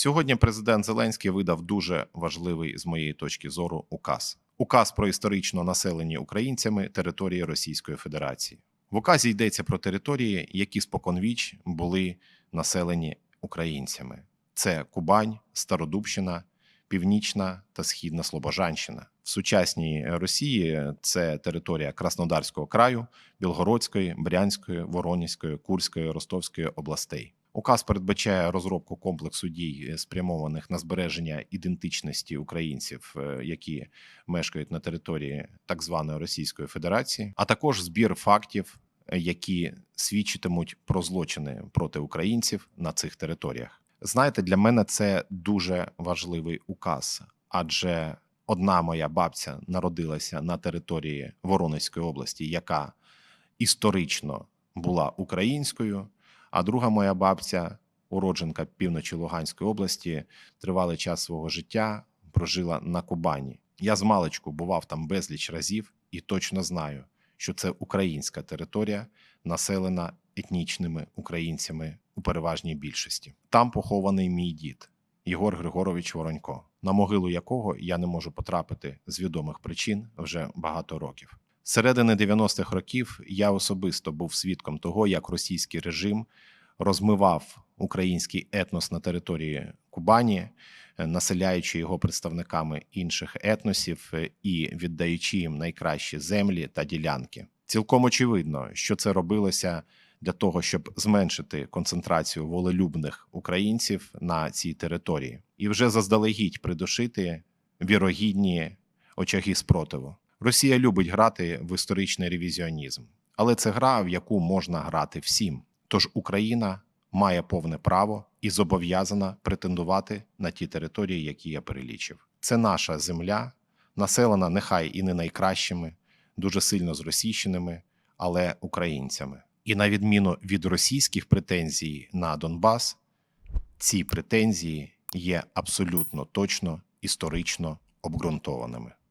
Сьогодні президент Зеленський видав дуже важливий з моєї точки зору указ. Указ про історично населені українцями території Російської Федерації. В указі йдеться про території, які споконвіч були населені українцями. Це Кубань, Стародубщина, Північна та Східна Слобожанщина. В сучасній Росії це територія Краснодарського краю, Білгородської, Брянської, Воронезької, Курської, Ростовської областей. Указ передбачає розробку комплексу дій, спрямованих на збереження ідентичності українців, е, які мешкають на території так званої Російської Федерації, а також збір фактів, е, які свідчитимуть про злочини проти українців на цих територіях. Знаєте, для мене це дуже важливий указ, адже одна моя бабця народилася на території Воронезької області, яка історично була українською. А друга моя бабця, уродженка півночі Луганської області, тривалий час свого життя прожила на Кубані. Я з маличку бував там безліч разів і точно знаю, що це українська територія, населена етнічними українцями у переважній більшості. Там похований мій дід Єгор Григорович Воронько, на могилу якого я не можу потрапити з відомих причин вже багато років. Середини 90-х років я особисто був свідком того, як російський режим розмивав український етнос на території Кубані, е, населяючи його представниками інших етносів е, і віддаючи їм найкращі землі та ділянки. Цілком очевидно, що це робилося для того, щоб зменшити концентрацію волелюбних українців на цій території, і вже заздалегідь придушити вірогідні очаги спротиву. Росія любить грати в історичний ревізіонізм, але це гра, в яку можна грати всім. Тож Україна має повне право і зобов'язана претендувати на ті території, які я перелічив. Це наша земля, населена нехай і не найкращими, дуже сильно зросійщеними, але українцями. І на відміну від російських претензій на Донбас, ці претензії є абсолютно точно історично обґрунтованими.